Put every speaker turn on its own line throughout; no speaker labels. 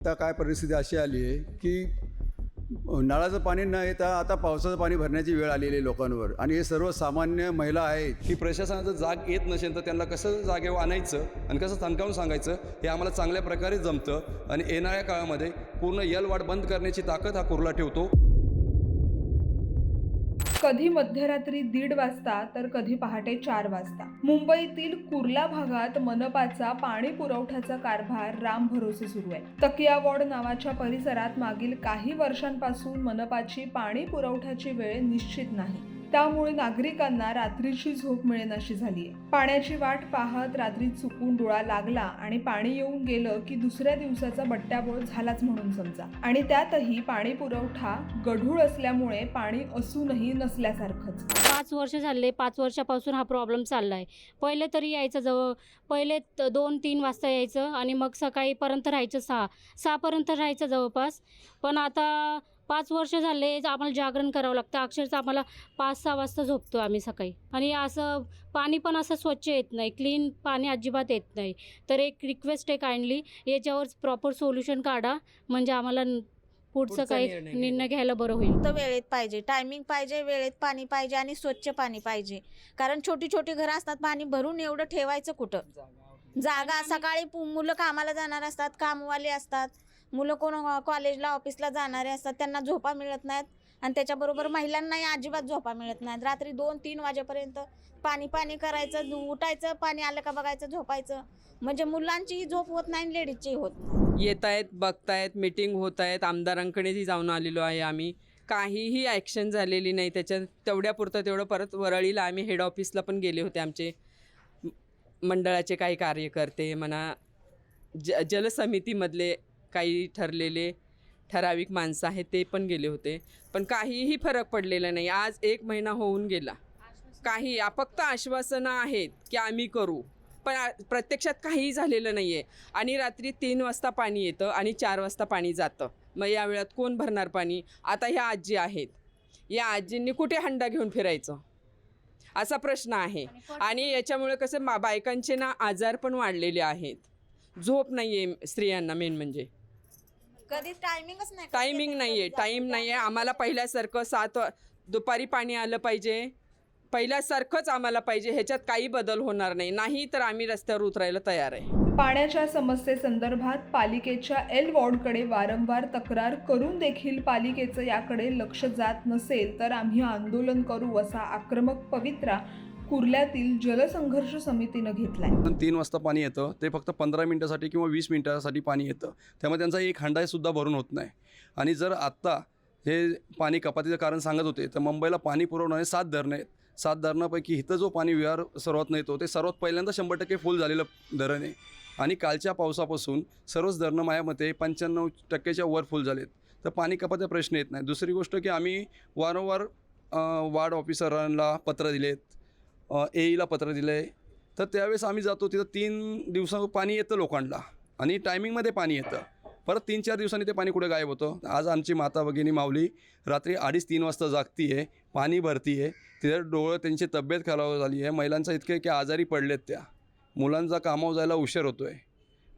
आता काय परिस्थिती अशी आली आहे की नळाचं पाणी न येता आता पावसाचं पाणी भरण्याची वेळ आलेली आहे लोकांवर. आणि हे सर्व सामान्य महिला आहेत. की प्रशासनाचं जाग येत नसेल तर त्यांना कसं जागेवर आणायचं आणि कसं थणकावून सांगायचं हे आम्हाला चांगल्या प्रकारे जमतं. आणि येणाऱ्या काळामध्ये पूर्ण यल वाट बंद करण्याची ताकद हा कुर्ला ठेवतो.
कधी मध्यरात्री दीड वाजता तर कधी पहाटे चार वाजता. मुंबईतील कुर्ला भागात मनपाचा पाणी पुरवठ्याचा कारभार राम भरोसे सुरू आहे. तकिया वॉर्ड नावाच्या परिसरात मागील काही वर्षांपासून मनपाची पाणी पुरवठ्याची वेळ निश्चित नाही. त्यामुळे नागरिकांना रात्रीची झोप मिळेनाशी झाली आहे पाण्याची वाट पाहत रात्री चुकून डोळा लागला आणि पाणी येऊन गेलं की दुसऱ्या दिवसाचा बट्ट्याबोळ झालाच म्हणून समजा. आणि त्यातही पाणी पुरवठा गढूळ असल्यामुळे पाणी असूनही नसल्यासारखंच.
पाच वर्ष झाले पाच वर्षापासून हा प्रॉब्लेम चालला आहे पहिले तरी यायचं जवळ पहिले त- दोन तीन वाजता यायचं आणि मग सकाळीपर्यंत राहायचं सहा सहापर्यंत राहायचं जवळपास. पण आता पाच वर्ष झाले आम्हाला जागरण करावं लागतं. अक्षरशः आम्हाला पाच सहा वाजता झोपतो आम्ही सकाळी. आणि असं पाणी पण असं स्वच्छ येत नाही. क्लीन पाणी अजिबात येत नाही. तर एक रिक्वेस्ट आहे काइंडली याच्यावर प्रॉपर सोल्युशन काढा. म्हणजे आम्हाला पुढचं काही
निर्णय घ्यायला.
बरं होईल.
तर वेळेत पाहिजे. टायमिंग पाहिजे वेळेत पाणी पाहिजे आणि स्वच्छ पाणी पाहिजे. कारण छोटी छोटी घरं असतात पाणी भरून एवढं ठेवायचं कुठं? जागा सकाळी मुलं कामाला जाणार असतात कामवाले असतात. मुलं कोण कॉलेजला ऑफिसला जाणारे असतात त्यांना झोपा मिळत नाहीत. आणि त्याच्याबरोबर महिलांनाही अजिबात झोपा मिळत नाहीत. रात्री दोन तीन वाजेपर्यंत पाणी पाणी करायचं उठायचं पाणी आलं का बघायचं झोपायचं. म्हणजे मुलांचीही झोप होत नाही लेडीजचीही होत नाही.
येत आहेत बघतायत मीटिंग होत आहेत आमदारांकडेही जाऊन आलेलो आहे आम्ही. काहीही ॲक्शन झालेली नाही. त्याच्यात तेवढ्यापुरतं तेवढं परत वरळीला आम्ही हेड ऑफिसला पण गेले होते आमचे. मंडळाचे काही कार्यकर्ते म्हणा ज जलसमितीमधले काही ठरलेले ठराविक माणसं आहेत ते पण गेले होते. पण काहीही फरक पडलेला नाही. आज एक महिना होऊन गेला. काही फक्त आश्वासनं आहेत की आम्ही करू. पण प्रत्यक्षात काहीही झालेलं नाही आहे आणि रात्री तीन वाजता पाणी येतं आणि चार वाजता पाणी जातं. मग या वेळात कोण भरणार पाणी? आता ह्या आजी आहेत. या आजींनी कुठे हंडा घेऊन फिरायचं? असा प्रश्न आहे. आणि याच्यामुळे कसं मा बायकांचे ना आजार पण वाढलेले आहेत. झोप नाही आहे स्त्रियांना मेन म्हणजे.
कधी टायमिंगच नाही
टायमिंग नाही आहे टाईम नाही आहे आम्हाला पहिल्यासारखं सात वा- दुपारी पाणी आलं पाहिजे. पहिल्यासारखंच आम्हाला पाहिजे. ह्याच्यात काही बदल होणार नाही. नाही तर आम्ही रस्त्यावर उतरायला तयार आहे.
पाण्याच्या समस्येसंदर्भात पालिकेच्या एल वॉर्डकडे वारंवार तक्रार करून देखील पालिकेचं याकडे लक्ष जात नसेल तर आम्ही आंदोलन करू असा आक्रमक पवित्रा कुर्ल्यातील जलसंघर्ष समितीनं घेतलाय.
तीन वाजता पाणी येतं. ते फक्त पंधरा मिनटासाठी किंवा वीस मिनटासाठी पाणी येतं. त्यामुळे त्यांचा एक हंडासुद्धा भरून होत नाही. आणि जर आत्ता हे पाणी कपातीचं कारण सांगत होते तर मुंबईला पाणी पुरवणारे सात धरणं आहेत. सात धरणापैकी इथं जो पाणी विहार सर्वात नेतो ते सर्वात पहिल्यांदा शंभर टक्के फुल झालेलं धरण आहे. आणि कालच्या पावसापासून सर्वच धरणं माझ्या मते पंच्याण्णव टक्क्याच्या वर फुल झालेत. तर पाणी कपातीचा प्रश्न येत नाही. दुसरी गोष्ट की आम्ही वारंवार वार्ड ऑफिसरांना पत्र दिलेत. एईला पत्र दिलं आहे तर त्यावेळेस आम्ही जातो तिथं तीन दिवसा पाणी येतं लोकांना. आणि टायमिंगमध्ये पाणी येतं. परत तीन चार दिवसांनी ते पाणी कुठे गायब होतं? आज आमची माता भगिनी माऊली रात्री अडीच तीन वाजता जागती आहे पाणी भरती आहे तिथं डोळं त्यांची तब्येत खराब झाली आहे महिलांचा इतके की आजारी पडलेत त्या. मुलांचा कामावर जायला उशीर होतो आहे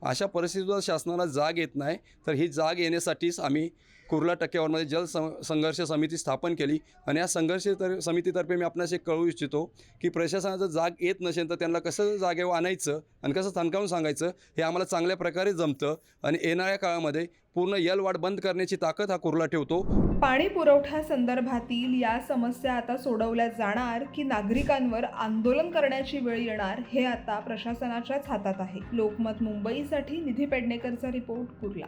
अशा परिस्थितीत शासनाला जाग येत नाही. तर ही जाग येण्यासाठीच आम्ही कुर्ला टक्क्यावरमध्ये जल संघर्ष समिती स्थापन केली. आणि या संघर्ष तर समितीतर्फे मी आपणास एक कळू इच्छितो की प्रशासनाचं जाग येत नसेल तर त्यांना कसं जागेवर आणायचं आणि कसं थणकावून सांगायचं हे आम्हाला चांगल्या प्रकारे जमतं. आणि येणाऱ्या काळामध्ये पूर्ण यल वाढ बंद करण्याची ताकद हा कुर्ला ठेवतो.
पाणी पुरवठा संदर्भातील या समस्या आता सोडवल्या जाणार की नागरिकांवर आंदोलन करण्याची वेळ येणार हे आता प्रशासनाच्याच हातात आहे. लोकमत मुंबईसाठी निधी पेडणेकरचा रिपोर्ट कुर्ला.